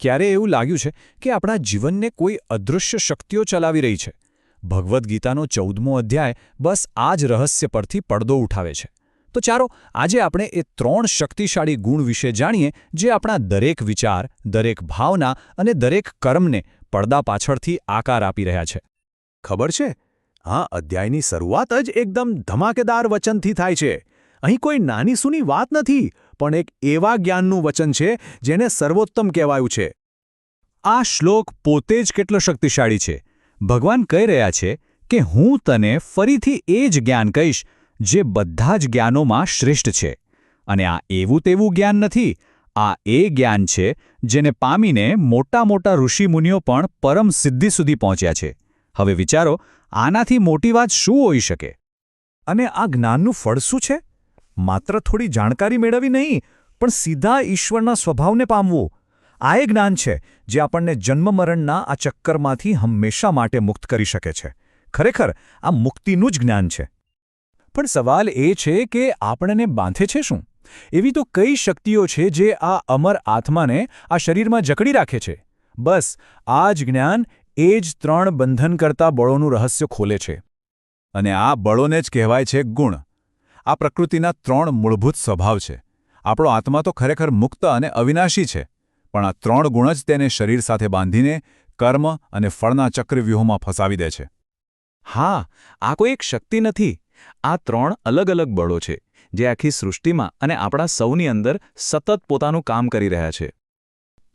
ક્યારે એવું લાગ્યું છે કે આપણા જીવનને કોઈ અદૃશ્ય શક્તિઓ ચલાવી રહી છે. ભગવદ્ ગીતાનો ચૌદમો અધ્યાય બસ આ જ રહસ્ય પરથી પડદો ઉઠાવે છે. તો ચાલો, આજે આપણે એ ત્રણ શક્તિશાળી ગુણ વિશે જાણીએ, જે આપણા દરેક વિચાર, દરેક ભાવના અને દરેક કર્મને પડદા પાછળથી આકાર આપી રહ્યા છે. ખબર છે? હા અધ્યાયની શરૂઆત જ એકદમ ધમાકેદાર વચનથી થાય છે. અહીં કોઈ નાની સૂની વાત નથી, પણ એક એવા જ્ઞાનનું વચન છે, જેને સર્વોત્તમ કહેવાયું છે. આ શ્લોક પોતે જ કેટલો શક્તિશાળી છે. ભગવાન કહી રહ્યા છે કે હું તને ફરીથી એ જ જ્ઞાન કહીશ, જે બધા જ જ્ઞાનોમાં શ્રેષ્ઠ છે. અને આ એવું તેવું જ્ઞાન નથી, આ એ જ્ઞાન છે, જેને પામીને મોટા મોટા ઋષિમુનિઓ પણ પરમ સિદ્ધિ સુધી પહોંચ્યા છે. હવે વિચારો, આનાથી મોટી વાત શું હોઈ શકે? અને આ જ્ઞાનનું ફળ શું છે? માત્ર થોડી જાણકારી મેળવી નહીં, પણ સીધા ઈશ્વરના સ્વભાવને પામવું. આ એ જ્ઞાન છે જે આપણને જન્મમરણના આ ચક્કરમાંથી હંમેશા માટે મુક્ત કરી શકે છે. ખરેખર, આ મુક્તિનું જ જ્ઞાન છે. પણ સવાલ એ છે કે આપણને બાંધે છે શું? એવી તો કઈ શક્તિઓ છે જે આ અમર આત્માને આ શરીરમાં જકડી રાખે છે? બસ, આ જ જ્ઞાન એ જ ત્રણ બંધન કરતા બળોનું રહસ્ય ખોલે છે. અને આ બળોને જ કહેવાય છે ગુણ. આ પ્રકૃતિના ત્રણ મૂળભૂત સ્વભાવ છે. આપણો આત્મા તો ખરેખર મુક્ત અને અવિનાશી છે, પણ આ ત્રણ ગુણ જ તેને શરીર સાથે બાંધીને કર્મ અને ફળના ચક્રવ્યૂહમાં ફસાવી દે છે. હા, આ કોઈ એક શક્તિ નથી. આ ત્રણ અલગ અલગ બળો છે, જે આખી સૃષ્ટિમાં અને આપણા સૌની અંદર સતત પોતાનું કામ કરી રહ્યા છે.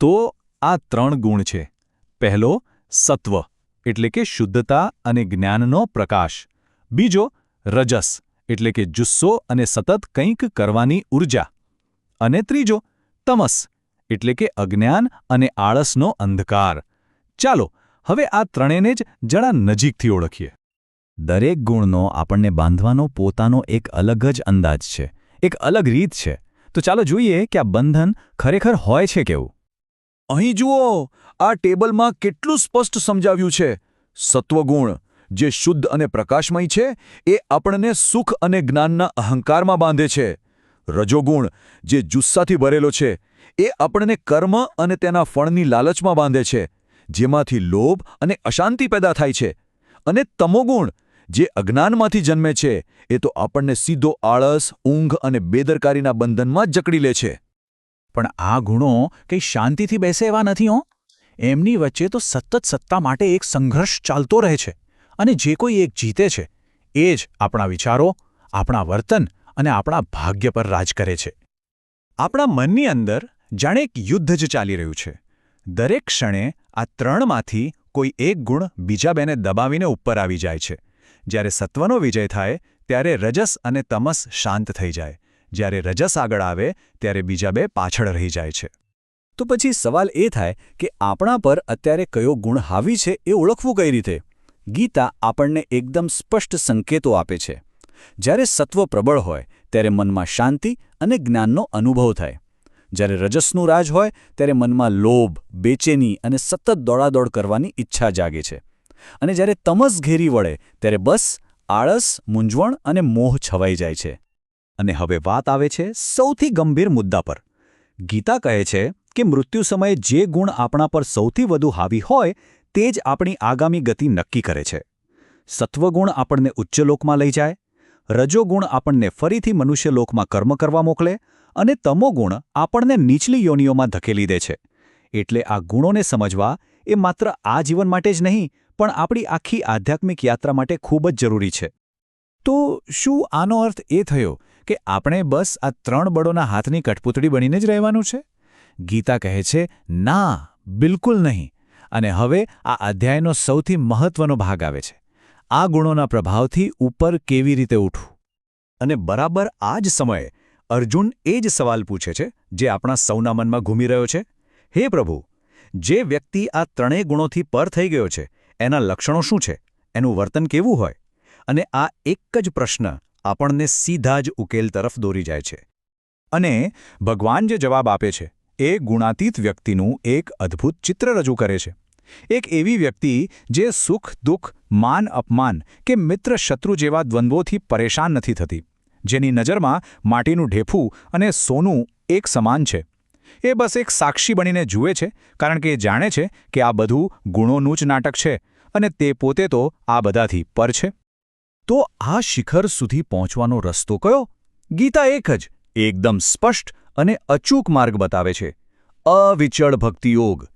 તો આ ત્રણ ગુણ છે. પહેલો, સત્વ, એટલે કે શુદ્ધતા અને જ્ઞાનનો પ્રકાશ. બીજો, રજસ એટલે કે જુસ્સો અને સતત કંઈક કરવાની ઊર્જા અને ત્રીજો, તમસ, એટલે કે અજ્ઞાન અને આળસનો અંધકાર. ચાલો, હવે આ ત્રણેને જ જરા નજીકથી ઓળખીએ. દરેક ગુણનો આપણને બાંધવાનો પોતાનો એક અલગ જ અંદાજ છે, એક અલગ રીત છે. તો ચાલો જોઈએ કે આ બંધન ખરેખર હોય છે કેવું. અહીં જુઓ, આ ટેબલમાં કેટલું સ્પષ્ટ સમજાવ્યું છે. સત્વગુણ જે શુદ્ધ અને પ્રકાશમય છે, એ આપણને સુખ અને જ્ઞાનના અહંકારમાં બાંધે છે. રજોગુણ જે જુસ્સાથી ભરેલો છે, એ આપણને કર્મ અને તેના ફળની લાલચમાં બાંધે છે, જેમાંથી લોભ અને અશાંતિ પેદા થાય છે. અને તમોગુણ જે અજ્ઞાનમાંથી જન્મે છે, એ તો આપણને સીધો આળસ, ઊંઘ અને બેદરકારીના બંધનમાં જકડી લે છે. પણ આ ગુણો કંઈ શાંતિથી બેસે એવા નથી હો? એમની વચ્ચે તો સતત સત્તા માટે એક સંઘર્ષ ચાલતો રહે છે. અને જે કોઈ એક જીતે છે, એ જ આપણા વિચારો, આપણા વર્તન અને આપણા ભાગ્ય પર રાજ કરે છે. આપણા મનની અંદર જાણે એક યુદ્ધ જ ચાલી રહ્યું છે. દરેક ક્ષણે આ ત્રણમાંથી કોઈ એક ગુણ બીજા બેને દબાવીને ઉપર આવી જાય છે. જ્યારે સત્વનો વિજય થાય, ત્યારે રજસ અને તમસ શાંત થઈ જાય. જ્યારે રજસ આગળ આવે, ત્યારે બીજા બે પાછળ રહી જાય છે. તો પછી સવાલ એ થાય કે આપણા પર અત્યારે કયો ગુણ હાવી છે એ ઓળખવું કઈ રીતે? ગીતા આપણને એકદમ સ્પષ્ટ સંકેતો આપે છે. જ્યારે સત્વ પ્રબળ હોય, ત્યારે મનમાં શાંતિ અને જ્ઞાનનો અનુભવ થાય. જ્યારે રજસનું રાજ હોય, ત્યારે મનમાં લોભ, બેચેની અને સતત દોડાદોડ કરવાની ઈચ્છા જાગે છે. અને જ્યારે તમસ ઘેરી વળે, ત્યારે બસ, આળસ, મૂંઝવણ અને મોહ છવાઈ જાય છે. અને હવે વાત આવે છે સૌથી ગંભીર મુદ્દા પર. ગીતા કહે છે કે મૃત્યુ સમયે જે ગુણ આપણા પર સૌથી વધુ હાવી હોય તે જ આપણી આગામી ગતિ નક્કી કરે છે. સત્વગુણ આપણને ઉચ્ચલોકમાં લઈ જાય, રજોગુણ આપણને ફરીથી મનુષ્યલોકમાં કર્મ કરવા મોકલે અને તમોગુણ આપણને નીચલી યોનિઓમાં ધકેલી દે છે. એટલે આ ગુણોને સમજવા એ માત્ર આ જીવન માટે જ નહીં, પણ આપણી આખી આધ્યાત્મિક યાત્રા માટે ખૂબ જ જરૂરી છે. તો શું આનો અર્થ એ થયો કે આપણે બસ આ ત્રણ બળોના હાથની કઠપૂતળી બનીને જ રહેવાનું છે? ગીતા કહે છે, ના, બિલકુલ નહીં. અને હવે આ અધ્યાયનો સૌથી મહત્વનો ભાગ આવે છે. આ ગુણોના પ્રભાવથી ઉપર કેવી રીતે ઉઠવું? અને બરાબર આ જ સમયે અર્જુન એ જ સવાલ પૂછે છે, જે આપણા સૌના મનમાં ઘૂમી રહ્યો છે. હે પ્રભુ, જે વ્યક્તિ આ ત્રણેય ગુણોથી પર થઈ ગયો છે, એના લક્ષણો શું છે? એનું વર્તન કેવું હોય? અને આ એક જ પ્રશ્ન આપણને સીધા જ ઉકેલ તરફ દોરી જાય છે. અને ભગવાન જે જવાબ આપે છે, એ ગુણાતીત વ્યક્તિનું એક અદ્ભુત ચિત્ર રજૂ કરે છે. એક એવી વ્યક્તિ જે સુખ, દુઃખ, માન, અપમાન કે મિત્ર, શત્રુ જેવા દ્વંદ્વોથી પરેશાન નથી થતી, જેની નજરમાં માટીનું ઢેફું અને સોનું એક સમાન છે. એ બસ એક સાક્ષી બનીને જુએ છે, કારણ કે એ જાણે છે કે આ બધું ગુણોનું જ નાટક છે અને તે પોતે તો આ બધાથી પર છે. તો આ શિખર સુધી પહોંચવાનો રસ્તો કયો? ગીતા એક જ, એકદમ સ્પષ્ટ અને અચૂક માર્ગ બતાવે છે. અવિચળ ભક્તિયોગ.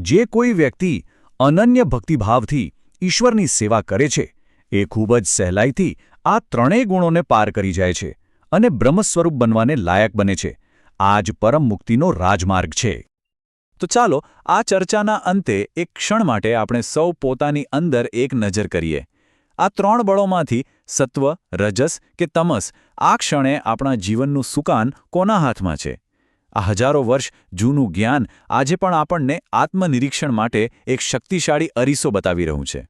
જે કોઈ વ્યક્તિ અનન્ય ભક્તિભાવથી ઈશ્વરની સેવા કરે છે, એ ખૂબ જ સહેલાઈથી આ ત્રણેય ગુણોને પાર કરી જાય છે અને બ્રહ્મ સ્વરૂપ બનવાને લાયક બને છે. આ જ પરમ મુક્તિનો રાજમાર્ગ છે. તો ચાલો, આ ચર્ચાના અંતે એક ક્ષણ માટે આપણે સૌ પોતાની અંદર એક નજર કરીએ. આ ત્રણ બળોમાંથી સત્વ, રજસ કે તમસ, આ ક્ષણે આપણા જીવનનું સુકાન કોના હાથમાં છે? આ હજારો વર્ષ જૂનું જ્ઞાન આજે પણ આપણને આત્મનિરીક્ષણ માટે એક શક્તિશાળી અરીસો બતાવી રહ્યું છે.